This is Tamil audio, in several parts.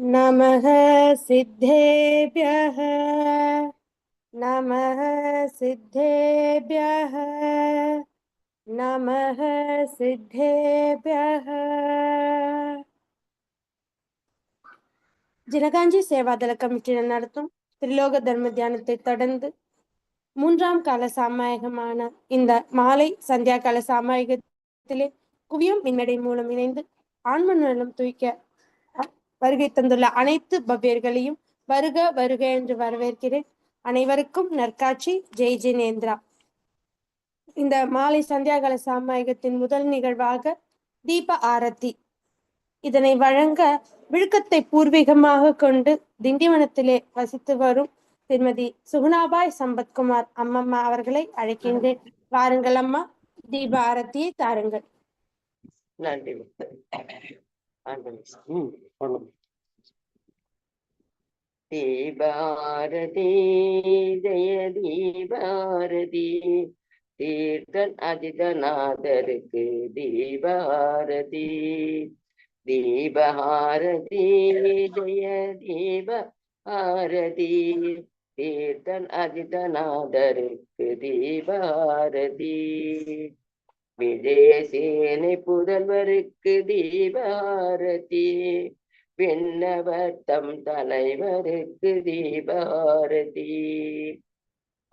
नमः सिद्धेभ्यः नमः सिद्धेभ्यः नमः सिद्धेभ्यः ஜனகாஞ்சி சேவாதள கமிட்டியினர் நடத்தும் திரிலோக தர்ம தியானத்தை தொடர்ந்து மூன்றாம் கால சாமாயகமான இந்த மாலை சந்தியா கால சாமாயகத்திலே குவியம் மின்னடை மூலம் இணைந்து ஆன்ம நலம் தூய்க்க அஹ், வருகை தந்துள்ள அனைத்து பவ்யர்களையும் வருக வருக என்று வரவேற்கிறேன். அனைவருக்கும் நற்காட்சி. ஜெய் ஜினேந்திரா. இந்த மாலை சந்தியாகால சாமாயகத்தின் முதல் நிகழ்வாக தீப ஆரத்தி. இதனை வழங்க விழுக்கத்தை பூர்வீகமாக கொண்டு திண்டிவனத்திலே வசித்து வரும் திருமதி சுகுணாபாய் சம்பத்குமார் அம்மம்மா அவர்களை அழைக்கின்றேன். வாருங்கள் அம்மா. தீப ஆரத்தியை தாருங்கள். நன்றி தீபாரதி ஜெய தீபாரதி தீர்த்தன் அஜிதநாதருக்கு தீபாரதி. தீபாரதி ஜெய தீபாரதி தீர்த்தன் அஜிதநாதருக்கு தீபாரதி. விஜயசேனை புதல்வருக்கு தீபாரதி. விண்ணவர் தம் தலைவருக்கு தீபாரதி.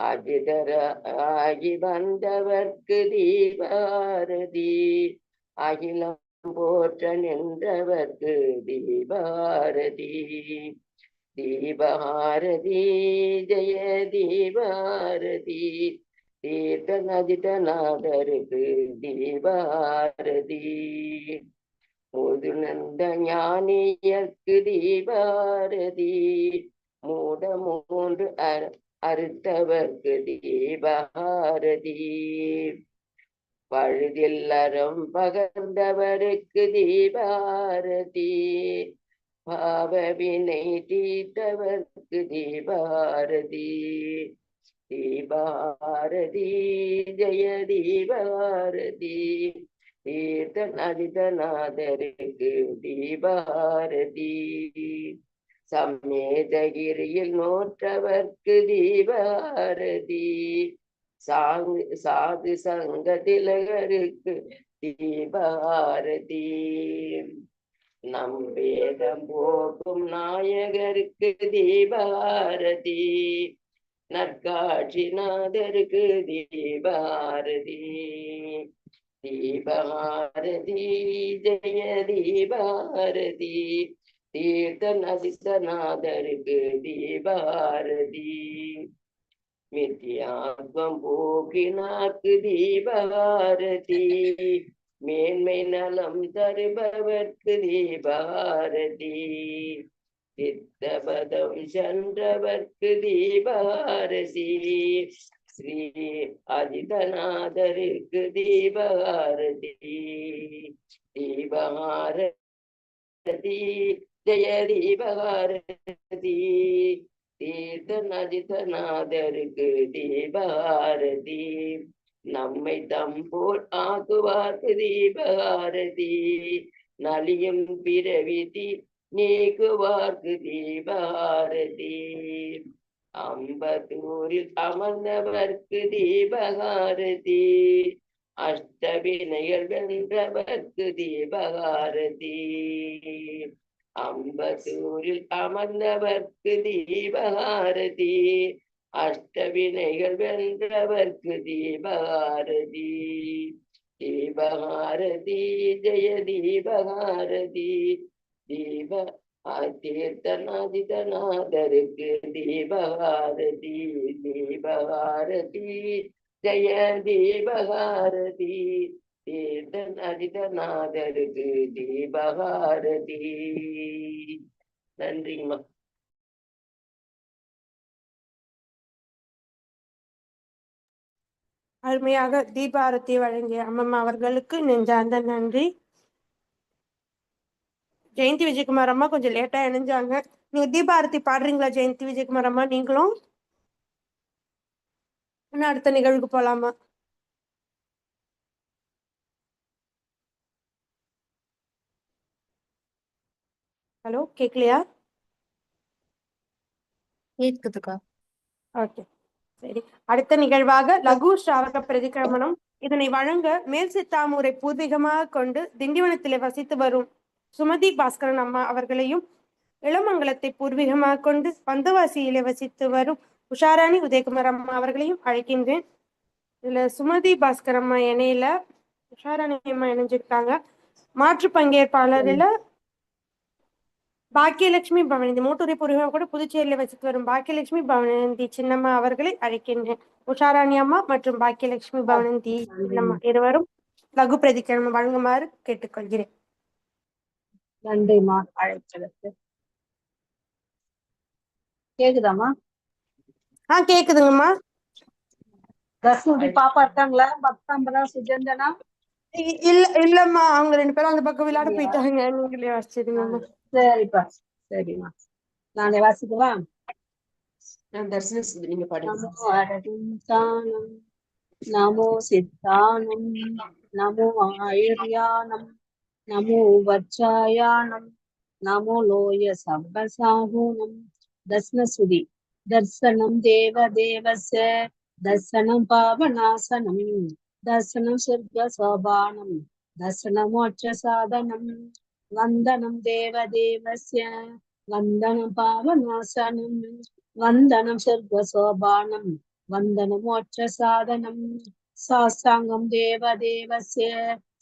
அஜிதர ஆகி வந்தவர்க்கு தீபாரதி. அகிலம் போற்ற நின்றவர்க்கு தீபாரதி. தீபாரதி ஜெய தீபாரதி. தீர்த்தநதிதநாதருக்கு தீபாரதி. பொது நந்த ஞானியர்க்கு தீபாரதி. மூட மூன்று அறு- அறுத்தவர்க்கு தீபாரதி. பழுதில் அறம் பகர்ந்தவருக்கு தீபாரதி. பாவவினை தீர்த்தவர்க்கு தீபாரதி. தீபாரதி ஜெய தீபாரதி தீர்த்தநதிதநாதருக்கு தீபாரதி சம்மேதகிரியில் நோற்றவர்க்கு தீபாரதி சாங்கு சாது சங்க திலகருக்கு தீபாரதி நம் வேதம் போகும் நாயகருக்கு தீபாரதி நற்காட்சிநாதருக்கு தீபாரதி. தீபாரதி ஜெய தீபாரதி. தீர்த்தநதிசநாதருக்கு தீபாரதி. மித்தியாத்வம் போக்கினாக்கு தீபாரதி. மேன்மை நலம் தருபவர்க்கு தீபாரதி. சித்தபதம் சென்றவர்க்கு தீபாரசி ஸ்ரீ அஜிதநாதருக்கு தீபாரதி தீபாரதி ஜெய தீபாரதி தீர்த்தநதிதநாதருக்கு தீபாரதி நம்மை தம்போல் ஆக்குவார்க்கு தீபாரதி நலியும் பிறவி தீ நீக்குவார்க்கு தீபாரதி அம்பத்தூரில் அமர்ந்தவர்க்கு தீபகாரதி அஷ்டவினைகள் வென்றவர்க்கு தீபகாரதி அம்பத்தூரில் அமர்ந்தவர்க்கு தீபகாரதி அஷ்டவினைகள் வென்றவர்க்கு தீபகாரதி தீபகாரதி ஜெய தீபகாரதி தீப தீர்த்தநாதிதநாதருக்கு தீபகாரதி தீபகாரதி ஜய தீபகாரதி தீர்த்தநாதிதநாதருக்கு தீபகாரதி நன்றிங்கம்மா அருமையாக தீபாரத்தி வழங்கிய அம்மம்மா அவர்களுக்கு நெஞ்சார்ந்த நன்றி. ஜெயந்தி விஜயகுமார் அம்மா கொஞ்சம் லேட்டா இணைஞ்சாங்க நீங்க தீபாரத்தி பாடுறீங்களா ஜெயந்தி விஜயகுமார் அம்மா நீங்களும்? இன்னும் அடுத்த நிகழ்வுக்கு போலாமா? ஹலோ கேட்கலையா கேக்குதுக்கா. ஓகே சரி. அடுத்த நிகழ்வாக லகு ஸ்ராவக பிரதிக்கிரமணம். இதனை வழங்க மேல் சித்தாமூரை பூர்வீகமாக கொண்டு திண்டிவனத்திலே வசித்து வரும் சுமதி பாஸ்கரன் அம்மா அவர்களையும் இளமங்கலத்தை பூர்வீகமாக கொண்டு பந்தவாசியிலே வசித்து வரும் உஷாராணி உதயகுமார் அம்மா அவர்களையும் அழைக்கின்றேன். இதுல சுமதி பாஸ்கர் அம்மா இணையில உஷாராணி அம்மா இணைஞ்சிருக்காங்க. மாற்று பங்கேற்பாளர்ல பாக்கியலட்சுமி பவனந்தி மூட்டூரை பூர்வீகம் கூட புதுச்சேரியில வசித்து வரும் பாக்கியலட்சுமி பவனந்தி சின்னம்மா அவர்களை அழைக்கின்றேன். உஷாராணி அம்மா மற்றும் பாக்கியலட்சுமி பவனந்தி சின்னம்மா இருவரும் லகு பிரதிக்கிரமம் வழங்குமாறு கேட்டுக்கொள்கிறேன். நன்றிம்மா அழைத்ததற்கு. கேக்குதாம்மா? ஆ கேக்குதுங்கம்மா. தசுதி பாப்பா இருக்காங்களா? பக்தாம்பரா சுஜந்தனா? இல்ல இல்லம்மா. அவங்க ரெண்டு பேரும் அந்த பக்கம் விளையாட? போயிட்டாங்க. நீங்களே வச்சிருங்கம்மா சரிப்பா சரிம்மா. நானே வாசிக்கவா? நான் தரிசன நீங்க பாடுங்க. நமோ சித்தானம் நமோ ஆயுர்யானம். நமோ வச்சாயானம் நமோ லோய சப்பசாகுனம் தர்சனசுதி தர்சனம் தேவ தேவஸ்ய தர்சனம் பாவநாசனம் தர்சனம் சொர்க்க சோபானம் தர்சனம் மோட்ச சாதனம் வந்தனம் தேவ தேவஸ்ய வந்தனம் பாவநாசனம்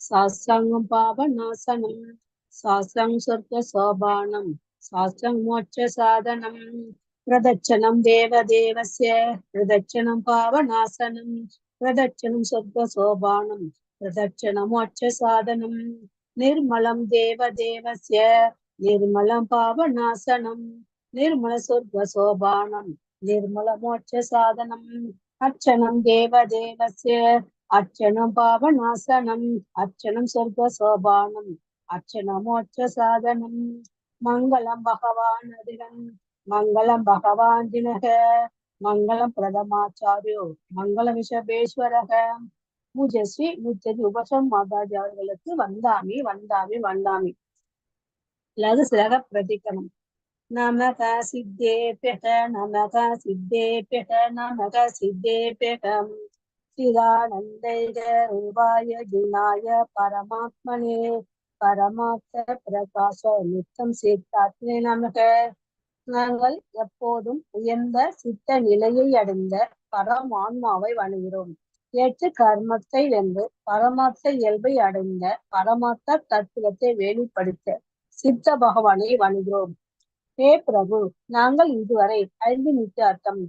சாஸ்திரங்கம் பாவ நாசனம் சாஸ்திரம் சொர்க்க சோபானம் சாஸ்திரம் மோட்ச சாதனம் பிரதட்சணம் தேவ தேவஸ்ய பிரதட்சணம் பாவநாசனம் பிரதட்சணம் சொர்க்க சோபானம் பிரதட்சணம் மோட்ச சாதனம் நிர்மலம் தேவ தேவஸ்ய நிர்மலம் பாவநாசனம் நிர்மல சொர்க்க சோபானம் நிர்மல மோட்ச சாதனம் அர்ச்சனம் தேவ தேவஸ்ய அர்ச்சனம் பாவநாசனம் அர்ச்சனம் சொர்க்க சோபானம் அர்ச்சனமோட்ச சாதனம் மங்களம் பகவான் அதிரன் மங்களம் பகவான் தினக மங்களம் பிரதமாச்சாரியோ மங்கள விஷபேஸ்வரக பூஜஸ்ரீ முச்சதி உபசம் மாதாஜி அவர்களுக்கு வந்தாமி வந்தாமி வந்தாமி. லகு சிலக பிரதிகரணம் நமக சித்தேபியக நமக சித்தேபியக நமக சித்தேபியகம் சிதானந்தைக ரூபாய ஜினாய பரமாத்மனே. பரமாத்ம பிரகாச நித்தம் சித்தாத்மே நமக. நாங்கள் எப்போதும் உயர்ந்த சித்த நிலையை அடைந்த பரமான்மாவை வணங்குகிறோம். ஏற்று கர்மத்தை வென்று பரமார்த்த இயல்பை அடைந்த பரமார்த்த தத்துவத்தை வெளிப்படுத்த சித்த பகவானை வணங்குகிறோம். ஹே பிரபு நாங்கள் இதுவரை ஐந்து நித்தியார்த்தம்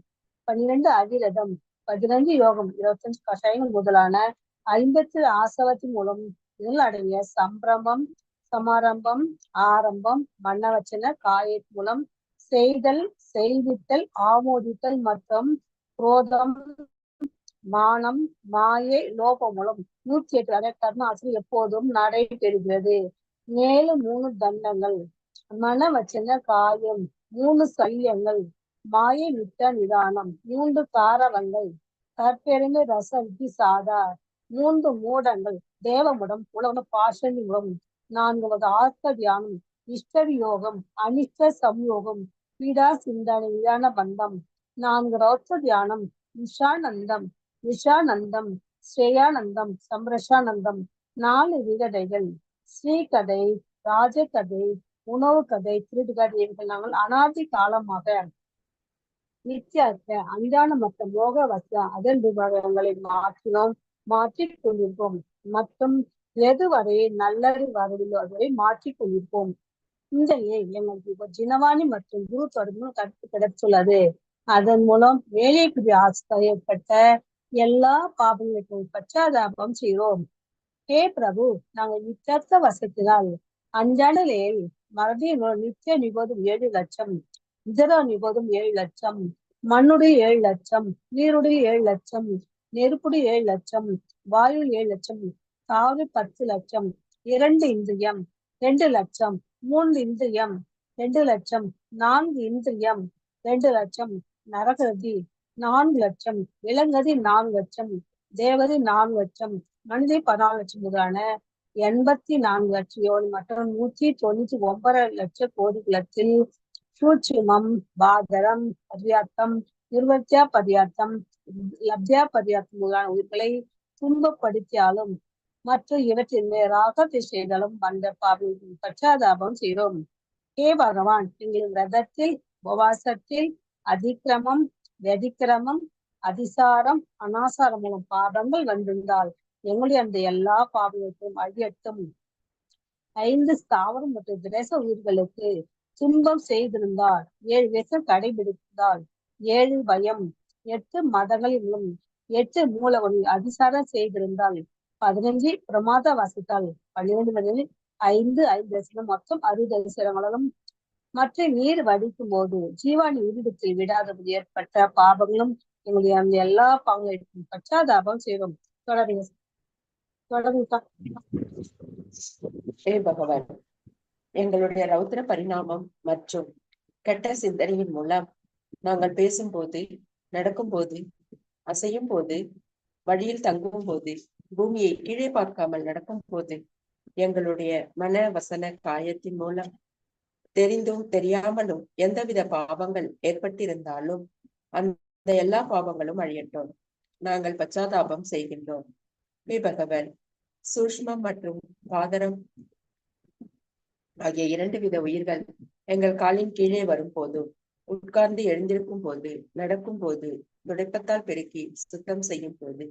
பன்னிரண்டு அகிரதம் பதினஞ்சு யோகம் இருபத்தஞ்சு கஷாயங்கள் முதலான ஐம்பத்தி ஆசவத்தின் மூலம் இதில் அடங்கிய சம்பிரமம் சமாரம்பம் ஆரம்பம் மன்னவச்சன காய மூலம் செய்தல் செய்வித்தல் ஆமோதித்தல் மற்றும் குரோதம் மானம் மாயை லோபம் மூலம் நூத்தி எட்டு வரை கர்ணாசனம் எப்போதும் நடைபெறுகிறது மேலும் மூணு தண்டங்கள். மனவச்சன காயம் மூணு சல்யங்கள். மாயை விட்ட நிதானம். மூன்று காரவங்கள் கற்பெருமை ரச சாதா. மூன்று மூடங்கள். தேவமுடம் உலக பாஷணி முகம். நான்கு வகை ஆர்த்த தியானம். இஷ்டரி யோகம் அனிஷ்ட சம்யோகம். பீடா சிந்தனை விதான பந்தம். நான்கு ரௌத்த தியானம். விஷானந்தம் விஷானந்தம் ஸ்ரேயானந்தம் சம்ரஷானந்தம். நாலு விகதைகள் ஸ்ரீகதை ராஜகதை உணவு கதை திருடுகதை இவைகள் நாங்கள் அனாதி காலமாக நித்தியார்த்த அஞ்சான மற்ற மோக வச அதன் விவரங்களை மாற்றினோம் மாற்றிக் கொண்டிருப்போம். மற்றும் எதுவரை நல்லது வரவில்லை அதுவரை மாற்றிக் கொண்டிருப்போம். சிந்தனையை எங்களுக்கு இப்போ ஜினவாணி மற்றும் குரு தொடர்பு கருத்து கிடைத்துள்ளது. அதன் மூலம் வேலைக்குரிய ஆசை ஏற்பட்ட எல்லா பாபங்களுக்கும் பச்சாதாபம் செய்கிறோம். ஹே பிரபு நாங்கள் நித்தியர்த்த வசத்தினால் அஞ்சாடலில் மறதியின் நித்திய நிபோதம் ஏழு லட்சம் இதர நிபோதும் ஏழு லட்சம். மண்ணுடைய ஏழு லட்சம். நீருடைய ஏழு லட்சம். நெருப்புடைய ஏழு லட்சம். வாயு ஏழு லட்சம். தாவு பத்து லட்சம். இரண்டு இந்திரியம் ரெண்டு லட்சம். மூன்று இந்திரியம் ரெண்டு லட்சம். நான்கு இந்திரியம் ரெண்டு லட்சம். நரகதி நான்கு லட்சம். இளங்கதி நான்கு லட்சம். தேவதி நான்கு லட்சம். மனித பதினாலு லட்சம் முதலான எண்பத்தி நான்கு லட்சம். ஏழு மற்றும் நூத்தி தொண்ணூத்தி ஒன்பது லட்சம் கோடிகளத்தில் சூட்சுமம் பாதரம் பரியார்த்தம் நிர்வர்த்தியா பரியார்த்தம் லப்தியா பரியார்த்தம் முதலான உயிர்களை துன்பப்படுத்தியாலும் மற்ற இவற்றின் நேராக செய்தாலும் வந்த பாவின் பச்சாதாபம் செய்தோம். ஹே பகவான் எங்களின் ரதத்தில் உபவாசத்தில் அதிக்கிரமம் வெதிக்கிரமம் அதிசாரம் அனாசாரம் மூலம் பாபங்கள் வந்திருந்தால் எங்களுடைய அந்த எல்லா பாவங்களுக்கும் அழியட்டும் ஐந்து ஸ்தாவரம் மற்றும் திரேச உயிர்களுக்கு துன்பம் செய்திருந்தால் ஏழு விஷம் கடைபிடித்தால் ஏழு பயம் எட்டு மதங்களிலும் எட்டு மூலவன் அதிசாரம் செய்திருந்தால் பதினஞ்சு பிரமாத வாசித்தால் பன்னிரண்டு மணியில் ஐந்து ஐந்து தரிசனம் மொத்தம் அறுபது தரிசனங்களும் மற்ற நீர் வடிக்கும் போது ஜீவாணி உருவத்தில் விடாதபடி ஏற்பட்ட பாபங்களும் எங்களுடைய அந்த எல்லா பாவங்களுக்கும் பச்சாதாபம் செய்வோம் தொடருங்க தொடருங்க ஏ பகவான் எங்களுடைய ரௌத்ர பரிணாமம் மற்றும் கெட்ட சிந்தனையின் மூலம் நாங்கள் பேசும்போது நடக்கும்போது அசையும் போது வழியில் தங்கும் போது பூமியை கீழே பார்க்காமல் நடக்கும் போது எங்களுடைய மன வசன காயத்தின் மூலம் தெரிந்தும் தெரியாமலும் எந்தவித பாவங்கள் ஏற்பட்டிருந்தாலும் அந்த எல்லா பாவங்களும் அழியட்டும். நாங்கள் பச்சாதாபம் செய்கின்றோம். பகவன் சூஷ்மம் மற்றும் பாதரம் ஆகிய இரண்டு வித உயிர்கள் எங்கள் காலின் கீழே வரும் போதும் உட்கார்ந்து எழுந்திருக்கும் போது நடக்கும் போது துடைப்பத்தால் பெருக்கி சுத்தம் செய்யும் போது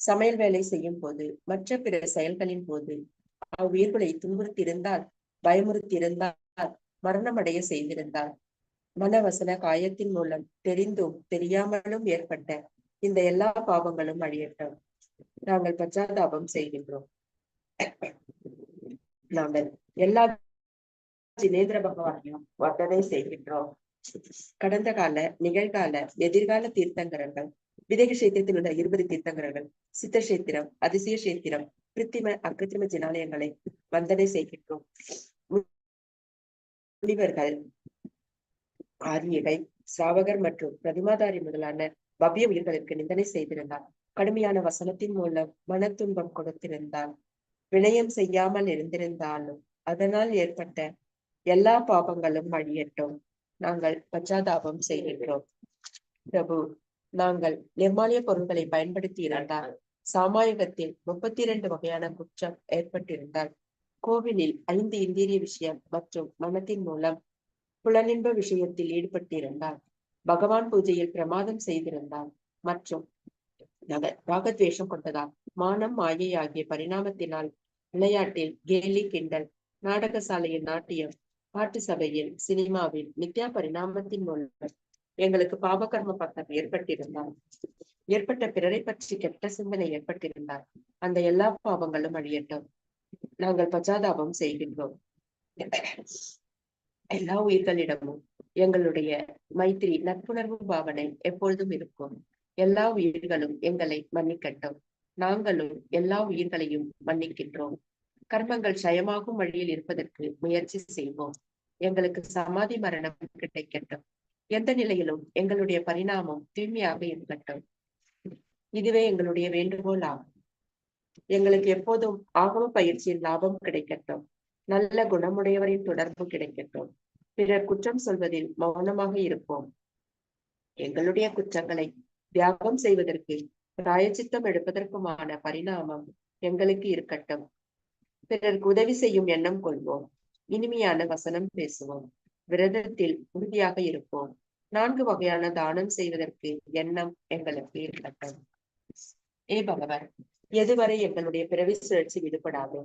சமையல் வேலை செய்யும் போது மற்ற பிற செயல்களின் போது அவ்வுயிர்களை துன்புறுத்தியிருந்தால் பயமுறுத்தியிருந்தால் மரணமடைய செய்திருந்தால் மனவசன காயத்தின் மூலம் தெரிந்தும் தெரியாமலும் ஏற்பட்ட இந்த எல்லா பாவங்களும் அழியட்டும். நாங்கள் பச்சாதாபம் செய்கின்றோம். நாங்கள் எல்லா ஜினேந்திர பகவானையும் வர்ணனை செய்கின்றோம். கடந்த கால நிகழ்கால எதிர்கால தீர்த்தங்கரங்கள் விதேக சேத்திரத்தில் உள்ள இருபது தீர்த்தங்கரங்கள் சித்த சேத்திரம் அதிசய சேத்திரம் கிருத்திம அக்கிருத்திம ஜினாலயங்களை வந்தனை செய்கின்றோம். முனிவர்கள் ஆரியகை சாவகர் மற்றும் பிரதிமாதாரி முதலான பவ்ய உயிர்களுக்கு நிந்தனை செய்திருந்தார். கடுமையான வசனத்தின் மூலம் மன துன்பம் கொடுத்திருந்தால் வினயம் செய்யாமல் இருந்திருந்தாலும் அதனால் ஏற்பட்ட எல்லா பாபங்களும் அழியட்டும். நாங்கள் பச்சாதாபம் செய்கின்றோம். பிரபு நாங்கள் நிர்மாலிய பொருட்களை பயன்படுத்தி இருந்தால் சாமாயுகத்தில் முப்பத்தி இரண்டு வகையான குற்றம் ஏற்பட்டிருந்தால் கோவிலில் ஐந்து இந்திரிய விஷயம் மற்றும் மனத்தின் மூலம் புலனின்ப விஷயத்தில் ஈடுபட்டிருந்தால் பகவான் பூஜையில் பிரமாதம் செய்திருந்தால் மற்றும் நகர் ராகத்வேஷம் கொண்டதால் மானம் மாயை ஆகிய பரிணாமத்தினால் விளையாட்டில் கேலி கிண்டல் நாடக சாலையின் நாட்டியம் பாட்டு சபையில் சினிமாவில் நித்யா பரிணாமத்தின் மூலம் எங்களுக்கு பாபகர்ம பக்கம் ஏற்பட்டிருந்தார். ஏற்பட்ட பிறரை பற்றி கெட்ட சிந்தனை ஏற்பட்டிருந்தார். அந்த எல்லா பாவங்களும் அழியட்டும். நாங்கள் பச்சாதாபம் செய்கின்றோம். எல்லா உயிர்களிடமும் எங்களுடைய மைத்திரி நட்புணர்வு பாவனை எப்பொழுதும் இருக்கும். எல்லா உயிர்களும் எங்களை மன்னிக்கட்டும். நாங்களும் எல்லா உயிர்களையும் மன்னிக்கின்றோம். கர்மங்கள் சயமாகும் வழியில் இருப்பதற்கு முயற்சி செய்வோம். எங்களுக்கு சமாதி மரணம் கிடைக்கட்டும். எந்த நிலையிலும் எங்களுடைய பரிணாமம் தூய்மையாக இருக்கட்டும். இதுவே எங்களுடைய வேண்டுகோள் ஆகும். எங்களுக்கு எப்போதும் ஆகம பயிற்சியில் லாபம் கிடைக்கட்டும். நல்ல குணமுடையவரின் தொடர்பு கிடைக்கட்டும். பிறர் குற்றம் சொல்வதில் மௌனமாக இருப்போம். எங்களுடைய குற்றங்களை தியாகம் செய்வதற்கு பிராயச்சித்தம் எடுப்பதற்குமான பரிணாமம் எங்களுக்கு இருக்கட்டும். பிறருக்கு உதவி செய்யும் எண்ணம் கொள்வோம். இனிமையான வசனம் பேசுவோம். விரதத்தில் உறுதியாக இருப்போம். நான்கு வகையான தானம் செய்வதற்கு எண்ணம் எங்களுக்கு இருக்கட்டும். ஏ பகவான் எதுவரை எங்களுடைய பிறவி சுழற்சி விடுபடாதோ?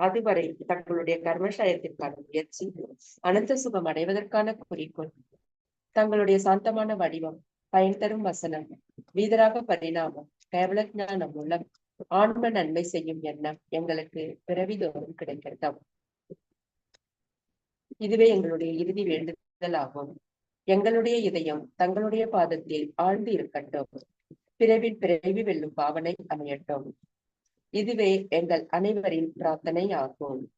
அதுவரை தங்களுடைய கர்மசாயத்திற்கான முயற்சி அனந்த சுகம் அடைவதற்கான குறிக்கோள் தங்களுடைய சாந்தமான வடிவம் பயன் தரும் வசனம் வீதராக பரிணாமம் கேவல ஞானம் மூலம் ஆன்ம நன்மை செய்யும் எண்ணம் எங்களுக்கு பிறவிதோறும் கிடைக்கிறதாம் இதுவே எங்களுடைய இறுதி வேண்டுதல் ஆகும். எங்களுடைய இதயம் தங்களுடைய பாதத்தில் ஆழ்ந்து இருக்கட்டும். பிறவின் பிறவி வெல்லும் பாவனை அமையட்டும். இதுவே எங்கள் அனைவரின் பிரார்த்தனை ஆகும்.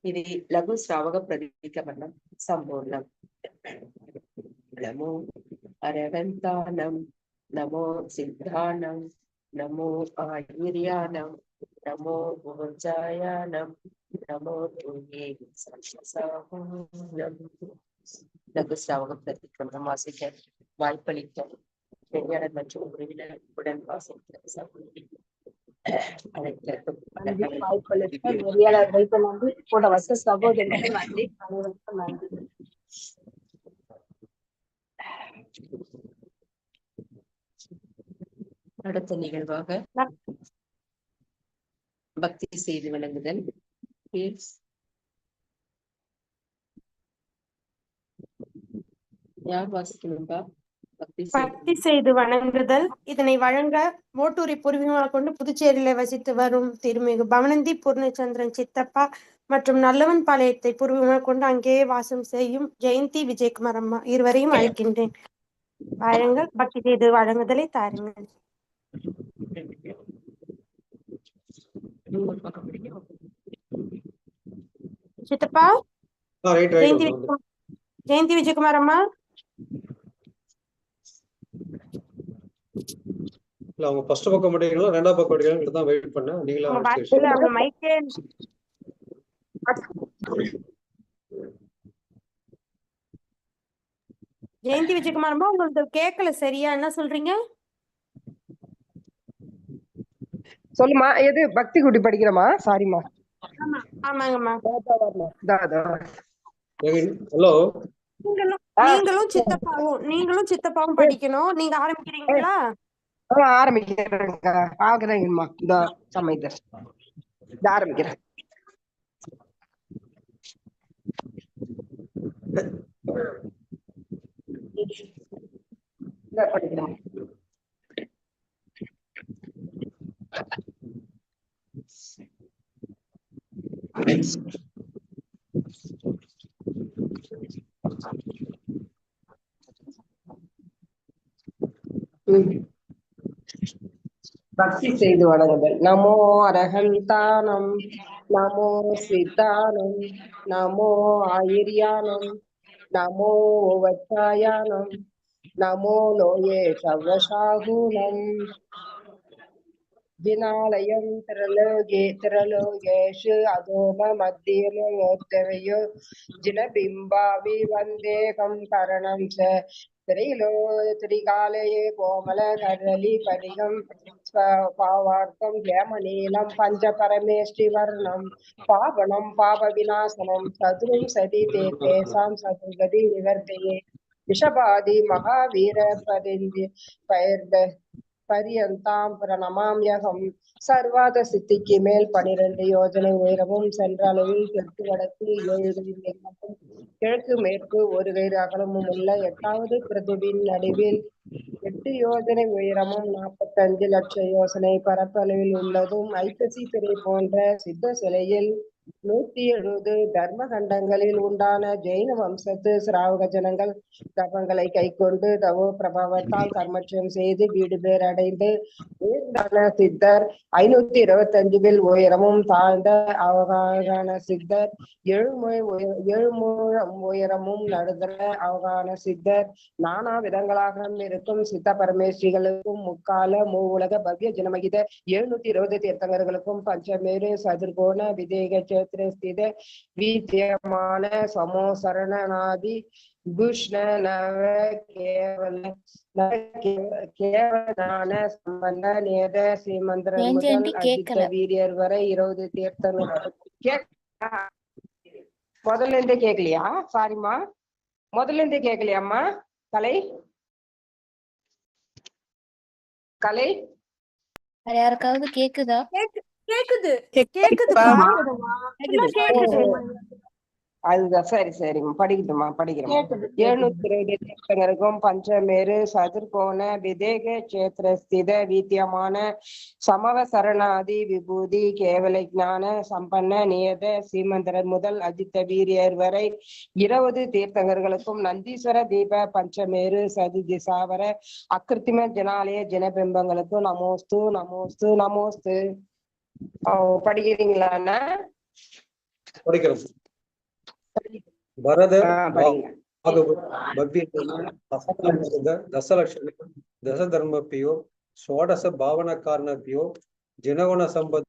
இது லகு ஸ்ராவக பிரதிக வண்ணம் சம்பூர்ணம். நமோ அரவந்தானம். நமோ சித்தானம். நமோ ஆயிரியானம் நமோ ஊர்ஜாயானம் நமோ துயே சம்சாரம் லகு ஸ்ராவகம் பிரதிக்கிரமம் வாசிக்க வாய்ப்பளித்த பெரியாளர் மற்றும் உறவினர் உடன் வாசித்த சகோதரி அனைத்து நன்றி கூட வச சகோதரிக்கு நன்றி அனைவருக்கும் நன்றி அடுத்த நிகழ்வாக பக்தி செய்து வழங்குதல். யார் வாசிக்கணும்பா? பக்தி செய்து. வணங்குதல். இதனை வழங்க மோட்டூரை பூர்வீகமாக கொண்டு புதுச்சேரியில வசித்து வரும் திருமிகு பவனந்தி பூர்ணச்சந்திரன் சித்தப்பா மற்றும் நல்லவன் பாளையத்தை பூர்வீகமாக கொண்டு அங்கேயே வாசம் செய்யும் ஜெயந்தி விஜயகுமார் அம்மா இருவரையும் அழைக்கின்றேன். வாருங்கள் பக்தி செய்து வழங்குதலை தாருங்கள். சித்தப்பா? ஜெயந்தி ஜெயந்தி விஜயகுமார் அம்மா இல்ல அவங்க ஃபர்ஸ்ட் பக்கம் படிக்கணும் ரெண்டாவது பக்கம் படிக்கணும் தான் வெயிட் பண்ணேன். நீங்களா அவங்க மைக்கே ஜெயந்தி விஜயகுமார் அம்மா உங்களுக்கு கேட்கல சரியா? என்ன சொல்றீங்க? சொல்லுமா எது பக்தி குட்டி படிக்கிறோமா? சாரிம்மா ஆமாங்கம்மா ஹலோ நீங்களும் சித்தப்பாவும் நீங்களும் சித்தப்பாவும் படிக்கணும். நீங்க ஆரம்பிக்கிறீங்களா? ஆரம்பிக்கிறேங்க. ஆகுறேங்கம்மா இந்த சமயத்தில் ஆரம்பிக்கிறேன். படிக்கிறேன். ம். பக்தி செய்து வணங்குதல் நமோ அரகந்தானம் நமோ சித்தானம் நமோ ஆயிரியானம் நமோ வச்சாயானம் நமோ லோயே சவசாகுனம் வினாலயம் திரலோகே திரலோகேஷு அதோம மத்தியமோத்தவையோ ஜினபிம்பாவி வந்தேகம் கரணம் ச திரையிலோ திரிகாலயே கோமல கரளி பரிகம் ஸ்வ- பாவார்த்தம் ஹேமநீலம் பஞ்ச பரமேஷ்டி வர்ணம் பாவனம் பாப விநாசனம் சதுரும் சதி தே தேசாம் சதுர்கதி நிவர்த்தையே விஷபாதி மகாவீர பரிந்தி பயிர்ந்த பரியந்தாம் பிரணமாம்யகம் சர்வாத சித்திக்கு மேல் பனிரெண்டு யோஜனை உயரமும் சென்ற அளவில் தெற்கு வடக்கு ஏழு கிழக்கு மேற்கு ஒரு கயிறு அகலமும் உள்ள எட்டாவது பிரதிபின் நடுவில் எட்டு யோஜனை உயரமும் நாற்பத்தஞ்சு லட்ச யோசனை பரப்பளவில் உள்ளதும் ஐப்பசி திரை போன்ற சித்த சிலையில் நூத்தி எழுபது தர்ம கண்டங்களில் உண்டான ஜெயின வம்சத்து சிராவக ஜனங்கள் தபங்களை கைக்கொண்டு தவோ பிரபாவத்தால் கர்மட்சம் செய்து வீடு பேர் அடைந்து உயர்ந்தான சித்தர் ஐநூத்தி இருபத்தி அஞ்சு வில் உயரமும் தாழ்ந்த அவகான சித்தர் எழுமுறை உய உயரமும் நடுதர அவகான சித்தர் நானா விதங்களாக இருக்கும் சித்த பரமேஸ்வரிகளுக்கும் முக்கால மூவுலக பவ்ய ஜனமகித எழுநூத்தி இருபது தீர்த்தங்கர்களுக்கும் பஞ்சமேரு சதுர்கோண விதேக சரணநாதி புஷ்ண நவ கேவல நவ கே- கேவலான சம்பந்த நேத ஸ்ரீமந்திரன் ஏஞ்சி முதல் அஜித்த. வீரியர் வரை இருபது கேக் முதல்ல இருந்தே கேக்கலையா? சாரிம்மா. முதல்ல இருந்தே கேக்கலையாம்மா? கலை? கலை? யாருக்காவது கேக்குதா? கேக்குது. கேக்குது. அதுதான். சரி சரிம்மா. படிக்கட்டுமா படிக்கிறேன் கேக்குது. எழுநூத்தி இருபது தீர்த்தங்கருக்கும் பஞ்சமேரு சதுர்கோண விதேக சேத்திர ஸ்தித வீத்தியமான சமவ சரணாதி விபூதி கேவல ஞான சம்பன்ன நியத சீமந்தரர் முதல் அஜித்த வீரியர் வரை இருபது தீர்த்தங்கர்களுக்கும் நந்தீஸ்வர தீப பஞ்சமேரு சதி திசாவர அக்கிருத்திம ஜனாலய ஜனபிம்பங்களுக்கும் நமோஸ்து நமோஸ்து நமோஸ்து. படிக்கிறீங்களாண்ணா படிக்கிறோம் பரத దశలక్షణ దశధర్మప్యో షోడశ భావన కారణప్యో జనగణ సంపద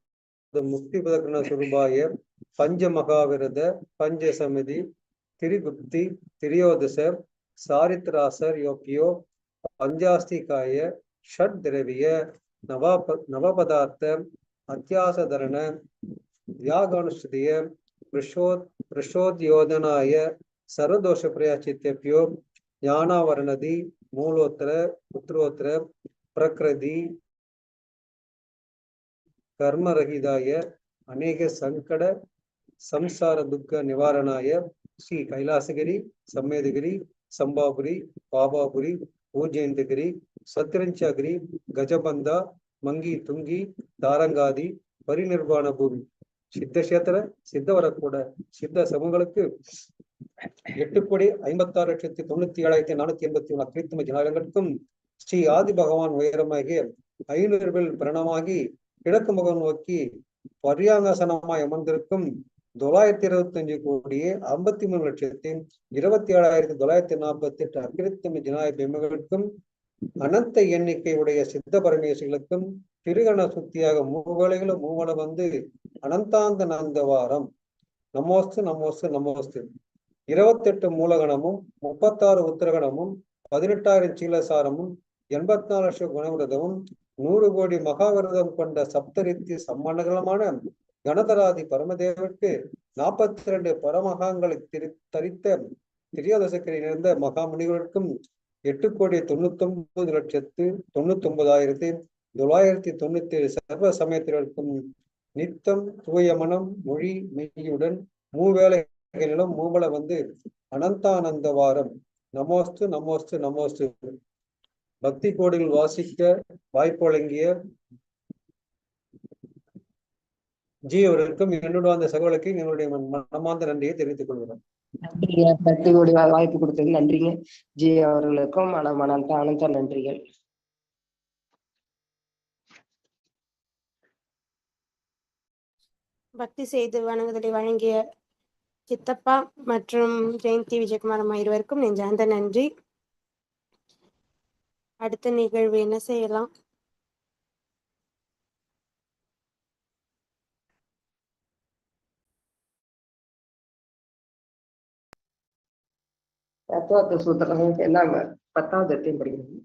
ముక్తి ప్రదక్షిణ స్వరూపాయ పంచమహావిరద పంచసమితి తిరిగుప్తి తిరియోదశ சாரித்ராசர் யோக்கியோ பஞ்சாஸ்திகாய ஷட் திரவிய நவா நவபதார்த்த அத்தியாசதரண வியாகனுஷ்டிய ரிஷோத் ரிஷோத்யோதனாய சர்வதோஷ பிரயாச்சித்யப்யோ ஞானாவரணதி மூலோத்தர உத்தரோத்தர பிரகிருதி கர்மரகிதாய அநேக சங்கட சம்சார துக்க நிவாரணாய ஸ்ரீ கைலாசகிரி சம்மேதகிரி சம்பாபுரி பாபாபுரி பூஜேந்தகிரி சத்ரஞ்சாகிரி கஜபந்தா மங்கி துங்கி தாரங்காதி பரிநிர்வாண பூமி. சித்தக்ஷேத்திர சித்த வரக்கூட சித்த சமூகங்களுக்கு எட்டு கோடி ஐம்பத்தாறு லட்சத்தி தொண்ணூத்தி ஏழாயிரத்தி நானூத்தி எண்பத்தி மூணு அக்கிரித்தம ஜனாலங்களுக்கும் ஸ்ரீ ஆதி பகவான் உயரமாகிய ஐநூறுவில் பிரணமாகி கிழக்கு முகம் நோக்கி பரியாங்கசனமாய் அமர்ந்திருக்கும் தொள்ளாயிரத்தி இருபத்தி அஞ்சு கோடியே ஐம்பத்தி மூணு லட்சத்தி இருபத்தி ஏழாயிரத்தி தொள்ளாயிரத்தி நாற்பத்தி எட்டு அக்கிரித்தம ஜனாய பெருமகளுக்கும் அனந்த எண்ணிக்கை உடைய சித்த பரமேசிகளுக்கும் திருகண சுத்தியாக மூவேளைகளும் மூவல வந்து அனந்தாந்த நந்தவாரம். நமோஸ்து நமோஸ்து நமோஸ்து. இருபத்தெட்டு மூலகணமும் முப்பத்தாறு உத்தரகணமும் பதினெட்டாயிரம் சீலசாரமும் எண்பத்தி நாலு லட்சம் குணவிரதமும் நூறு கோடி மகாவிரதம் கொண்ட சப்தரித்தி சம்மண்டலமான கணதராதி பரமதேவருக்கு நாற்பத்தி இரண்டு பரமகாங்களை திரி தரித்த திரியோதசக்கரை இருந்த மகாமுனிகளுக்கும் எட்டு கோடி தொண்ணூத்தி ஒன்பது லட்சத்து தொண்ணூத்தி ஒன்பதாயிரத்தி தொள்ளாயிரத்தி தொண்ணூத்தி ஏழு சர்வ சமயத்திற்கும் நித்தம் தூய மனம் மொழி மெய்யுடன் மூவேளைகளிலும் மூவல வந்து அனந்தானந்த வாரம். நமோஸ்து நமோஸ்து நமோஸ்து. பக்தி கோடிகள் வாசிக்க வாய்ப்பு வழங்கிய ஜி அவர்களுக்கும் என்னுடைய அந்த சகோதரருக்கு எங்களுடைய மனமார்ந்த நன்றியை தெரிவித்துக் கொள்கிறோம். நன்றிங்க. வாய்ப்பு கொடுத்தது நன்றிங்க. ஜி அவர்களுக்கும் மன மனந்த அனந்த நன்றிகள். பக்தி செய்து வணங்குதலை வழங்கிய சித்தப்பா மற்றும் ஜெயந்தி விஜயகுமார் அம்மா இருவருக்கும் நெஞ்சார்ந்த நன்றி. அடுத்த நிகழ்வு என்ன செய்யலாம்? தத்துவத்தை சூத்திரம் எல்லாங்க பத்தாவது எட்டையும் படிக்கணும்.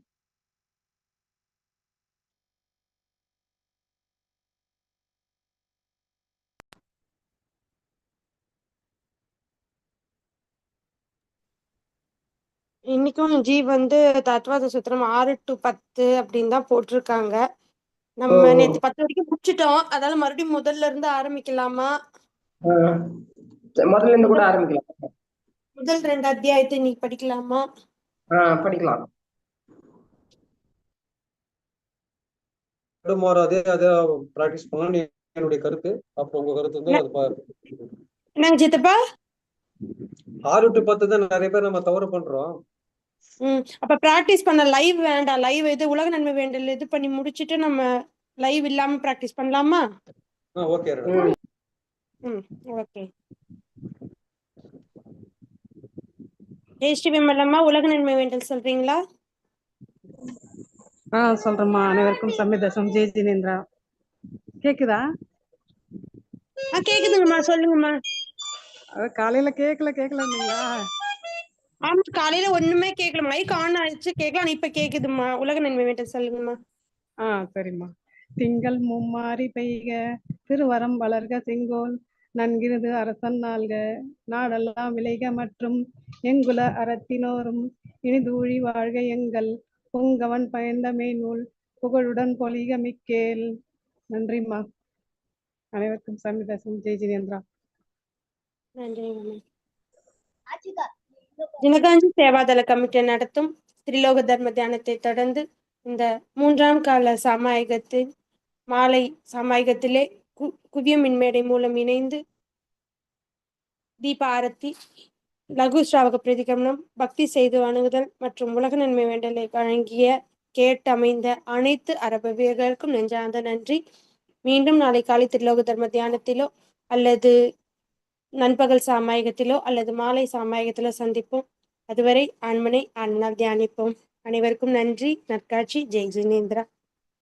இன்னைக்கும் ஜி வந்து தத்வாத சுத்திரம் ஆறு டு பத்து அப்படின்னு தான் போட்டிருக்காங்க. நம்ம. நேத்து பத்து வரைக்கும் முடிச்சிட்டோம். அதால மறுபடியும் முதல்ல இருந்து ஆரம்பிக்கலாமா? முதல்ல இருந்து கூட ஆரம்பிக்கலாம். முதல் ரெண்டு அத்தியாயத்தை நீ படிக்கலாமா? படிக்கலாம். அதை பிராக்டிஸ் பண்ணலாம் என்னுடைய கருத்து. அப்புறம் உங்க கருத்து வந்து அது சித்தப்பா? ஆறு டு பத்து தான் நிறைய பேர் நம்ம தவறு பண்றோம். ம் அப்ப பிராக்டிஸ் பண்ண லைவ் வேண்டாம். லைவ் இது உலக நன்மை வேண்டல். இது பண்ணி முடிச்சிட்டு நம்ம லைவ் இல்லாம பிராக்டிஸ் பண்ணலாமா? ஓகே ம். ம் ஓகே ஜெயஸ்ரீ விமலம்மா உலக நன்மை வேண்டல் சொல்றீங்களா? ஆ சொல்றேம்மா. அனைவருக்கும் சம்மிதசம் ஜெய் ஜினேந்திரா. கேக்குதா? ஆ கேக்குதுங்கம்மா. சொல்லுங்கம்மா. காலையில கேக்கல கேக்கலன்னீங்களா ஆமா காலையில ஒண்ணுமே கேட்கல மைக் ஆன் ஆயிடுச்சு. கேட்கலாம். ஆனா இப்ப கேக்குதும்மா. உலக நன்மை வேண்டல் சொல்லுங்கம்மா. ஆ சரிம்மா. திங்கள் மும்மாரி பெய்க. திருவரம் வளர்க. செங்கோல் நன்கிருது அரசன் நாள்க நாடெல்லாம் விளைக மற்றும் எங்குல அறத்தினோரும் இனிதூழி வாழ்க எங்கள் பொங்கவன் பயந்த நூல் புகழுடன் பொலிக மிக்கேல். நன்றிம்மா. அனைவருக்கும் சம்மிதசம் ஜெய் ஜினேந்திரா. தினகாஞ்சி சேவாதள கமிட்டி நடத்தும் திரிலோக தர்ம தியானத்தை தொடர்ந்து இந்த மூன்றாம் கால சமாயகத்தின் மாலை சமாயகத்திலே கு மின்மேடை மூலம் இணைந்து தீப ஆரத்தி லகு ஸ்ராவக பிரதிகமனம் பக்தி செய்து வணங்குதல் மற்றும் உலக நன்மை வேண்டலை வழங்கிய கேட்டமைந்த அனைத்து அரபவியர்களுக்கும் நெஞ்சார்ந்த நன்றி. மீண்டும் நாளை காலை திருலோக தர்ம தியானத்திலோ அல்லது நண்பகல் சாமாயகத்திலோ அல்லது மாலை சாமாயகத்திலோ சந்திப்போம். அதுவரை ஆண்மனை ஆண்மனால் தியானிப்போம். அனைவருக்கும் நன்றி. நற்காட்சி. ஜெய் ஜினேந்திரா